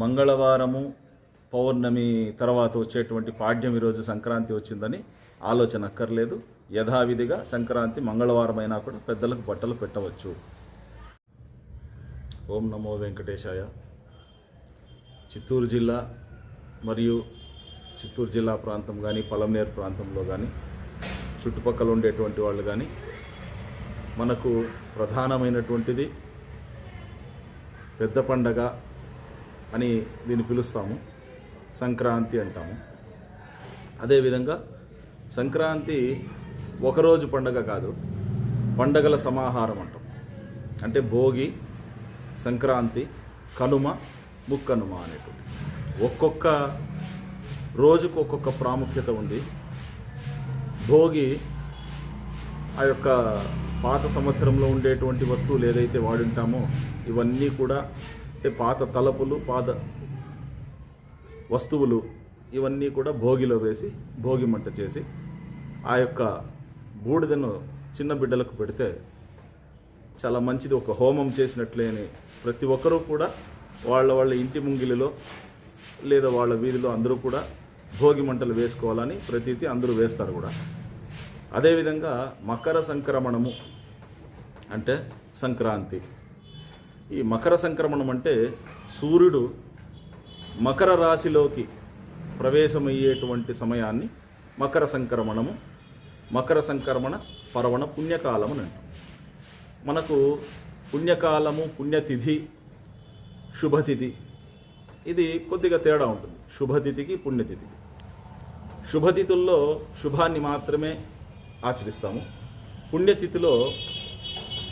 మంగళవారము పౌర్ణమి తర్వాత వచ్చేటువంటి పాడ్యం ఈరోజు సంక్రాంతి వచ్చిందని ఆలోచన అక్కర్లేదు. యథావిధిగా సంక్రాంతి మంగళవారం అయినా కూడా పెద్దలకు బట్టలు పెట్టవచ్చు. ఓం నమో వెంకటేశాయ. చిత్తూరు జిల్లా మరియు చిత్తూరు జిల్లా ప్రాంతం కానీ పలమనేరు ప్రాంతంలో కానీ చుట్టుపక్కల ఉండేటువంటి వాళ్ళు కానీ మనకు ప్రధానమైనటువంటిది పెద్ద పండగ అని దీన్ని పిలుస్తాము. సంక్రాంతి అంటాము. అదేవిధంగా సంక్రాంతి ఒకరోజు పండగ కాదు పండగల సమాహారం అంటాం. అంటే భోగి సంక్రాంతి కనుమ ముక్కనుమ అనేటువంటి. ఒక్కొక్క రోజుకు ఒక్కొక్క ప్రాముఖ్యత ఉంది. భోగి ఆ యొక్క పాత సంవత్సరంలో ఉండేటువంటి వస్తువులు ఏదైతే వాడుంటామో ఇవన్నీ కూడా అంటే పాత తలపులు పాత వస్తువులు ఇవన్నీ కూడా భోగిలో వేసి భోగి మంట చేసి ఆ యొక్క బూడిదను చిన్న బిడ్డలకు పెడితే చాలా మంచిది. ఒక హోమం చేసినట్లే అని ప్రతి ఒక్కరూ కూడా వాళ్ళ వాళ్ళ ఇంటి ముంగిలిలో లేదా వాళ్ళ వీధిలో అందరూ కూడా భోగి మంటలు వేసుకోవాలని ప్రతీతి అందరూ వేస్తారు కూడా. అదేవిధంగా మకర సంక్రమణము అంటే సంక్రాంతి. ఈ మకర సంక్రమణం అంటే సూర్యుడు మకర రాశిలోకి ప్రవేశమయ్యేటువంటి సమయాన్ని మకర సంక్రమణము మకర సంక్రమణ పర్వణ పుణ్యకాలం అని అంటాం. మనకు పుణ్యకాలము పుణ్యతిథి శుభతిథి ఇది కొద్దిగా తేడా ఉంటుంది. శుభతిథికి పుణ్యతిథికి. శుభతిథుల్లో శుభాన్ని మాత్రమే ఆచరిస్తాము. పుణ్యతిథిలో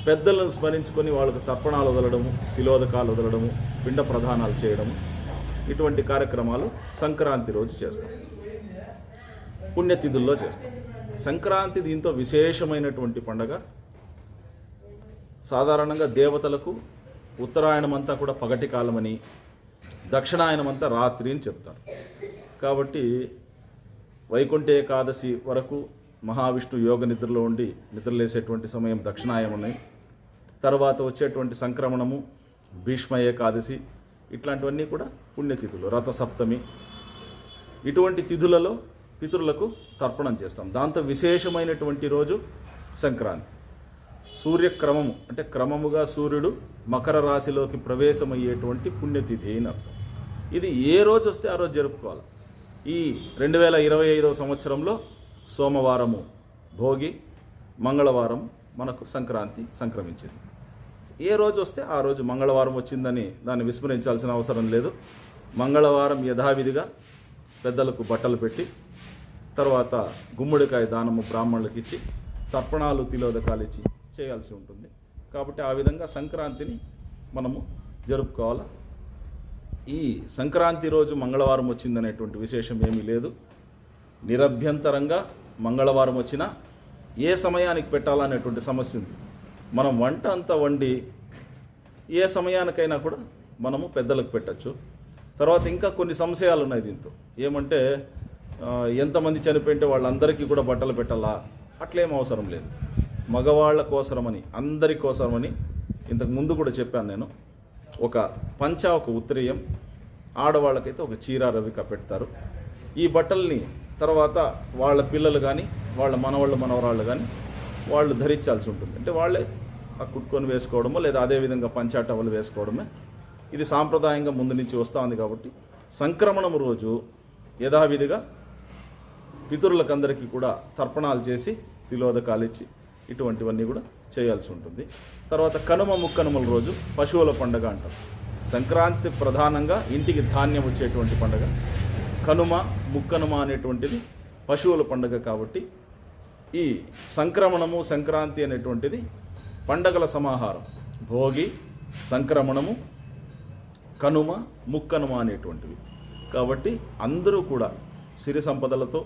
పెద్దలను స్మరించుకొని వాళ్ళకు తర్పణాలు వదలడము తిలోదకాలు వదలడము పిండ ప్రధానాలు చేయడము. ఇటువంటి కార్యక్రమాలు సంక్రాంతి రోజు చేస్తాం. పుణ్యతిథుల్లో చేస్తాం. సంక్రాంతి దీంతో విశేషమైనటువంటి పండగ. సాధారణంగా దేవతలకు ఉత్తరాయణం అంతా కూడా పగటి కాలమని దక్షిణాయనం అంతా రాత్రి అని చెప్తారు. కాబట్టి వైకుంఠ ఏకాదశి వరకు మహావిష్ణు యోగ నిద్రలో ఉండి నిద్రలేసేటువంటి సమయం దక్షిణాయమని తర్వాత వచ్చేటువంటి సంక్రమణము భీష్మ ఏకాదశి ఇట్లాంటివన్నీ కూడా పుణ్యతిథులు రథసప్తమి. ఇటువంటి తిథులలో పితరులకు తర్పణం చేస్తాం. దాంతో విశేషమైనటువంటి రోజు సంక్రాంతి. సూర్యక్రమము అంటే క్రమముగా సూర్యుడు మకర రాశిలోకి ప్రవేశమయ్యేటువంటి పుణ్యతిథి అని అర్థం. ఇది ఏ రోజు వస్తే ఆ రోజు జరుపుకోవాలి. ఈ రెండు వేల ఇరవై ఐదవ సంవత్సరంలో సోమవారము భోగి మంగళవారం మనకు సంక్రాంతి సంక్రమించింది. ఏ రోజు వస్తే ఆ రోజు మంగళవారం వచ్చిందని దాన్ని విస్మరించాల్సిన అవసరం లేదు. మంగళవారం యథావిధిగా పెద్దలకు బట్టలు పెట్టి తర్వాత గుమ్మడికాయ దానము బ్రాహ్మణులకు ఇచ్చి తర్పణాలు తిలోదకాలు ఇచ్చి చేయాల్సి ఉంటుంది. కాబట్టి ఆ విధంగా సంక్రాంతిని మనము జరుపుకోవాలి? ఈ సంక్రాంతి రోజు మంగళవారం వచ్చిందనేటువంటి విశేషం ఏమీ లేదు. నిరభ్యంతరంగా మంగళవారం వచ్చినా ఏ సమయానికి పెట్టాలనేటువంటి సమస్య ఉంది. మనం వంట అంతా వండి ఏ సమయానికైనా కూడా మనము పెద్దలకు పెట్టచ్చు. తర్వాత ఇంకా కొన్ని సంశయాలు ఉన్నాయి దీంతో. ఏమంటే ఎంతమంది చనిపోయింటే వాళ్ళందరికీ కూడా బట్టలు పెట్టాలా? అట్లేం అవసరం లేదు. మగవాళ్ళ కోసరమని అందరి కోసరమని ఇంతకు ముందు కూడా చెప్పాను నేను. ఒక పంచ ఒక ఉత్తరీయం ఆడవాళ్ళకైతే ఒక చీర రవిక పెడతారు. ఈ బట్టల్ని తర్వాత వాళ్ళ పిల్లలు కానీ వాళ్ళ మనవాళ్ళు మనవరాళ్ళు కానీ వాళ్ళు ధరించాల్సి ఉంటుంది. అంటే వాళ్ళే ఆ కుట్టుకొని వేసుకోవడమో లేదా అదేవిధంగా పంచాటవలు వేసుకోవడమే. ఇది సాంప్రదాయంగా ముందు నుంచి వస్తూ ఉంది కాబట్టి సంక్రమణం రోజు యథావిధిగా పితరులకందరికీ కూడా తర్పణాలు చేసి తిలోదకాలు ఇచ్చి ఇటువంటివన్నీ కూడా చేయాల్సి ఉంటుంది. తర్వాత కనుమ ముక్కనుమల రోజు పశువుల పండగ అంటారు సంక్రాంతి ప్రధానంగా ఇంటికి ధాన్యం వచ్చేటువంటి పండగ. కనుమ ముక్కనుమ అనేటువంటిది పశువుల పండగ కాబట్టి ఈ సంక్రమణము సంక్రాంతి అనేటువంటిది పండగల సమాహారం. భోగి సంక్రమణము కనుమ ముక్కనుమ అనేటువంటివి. కాబట్టి అందరూ కూడా సిరి సంపదలతో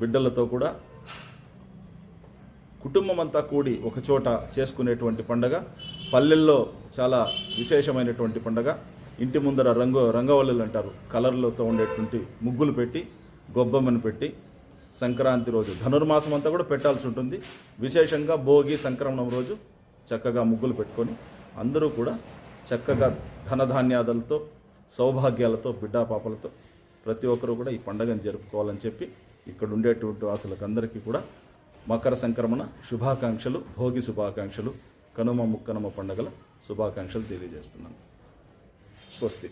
బిడ్డలతో కూడా కుటుంబం అంతా కూడి ఒకచోట చేసుకునేటువంటి పండగ. పల్లెల్లో చాలా విశేషమైనటువంటి పండగ. ఇంటి ముందర రంగు రంగవల్లులు అంటారు. కలర్లతో ఉండేటువంటి ముగ్గులు పెట్టి గొబ్బమ్మను పెట్టి సంక్రాంతి రోజు. ధనుర్మాసం అంతా కూడా పెట్టాల్సి ఉంటుంది. విశేషంగా భోగి సంక్రమణం రోజు చక్కగా ముగ్గులు పెట్టుకొని అందరూ కూడా చక్కగా ధనధాన్యాదులతో సౌభాగ్యాలతో బిడ్డా పాపలతో ప్రతి ఒక్కరూ కూడా ఈ పండుగను జరుపుకోవాలని చెప్పి ఇక్కడ ఉండేటువంటి వాసులకు అందరికీ కూడా మకర సంక్రమణ శుభాకాంక్షలు భోగి శుభాకాంక్షలు కనుమ ముక్కనుమ పండుగల శుభాకాంక్షలు తెలియజేస్తున్నాను. స్వస్తి.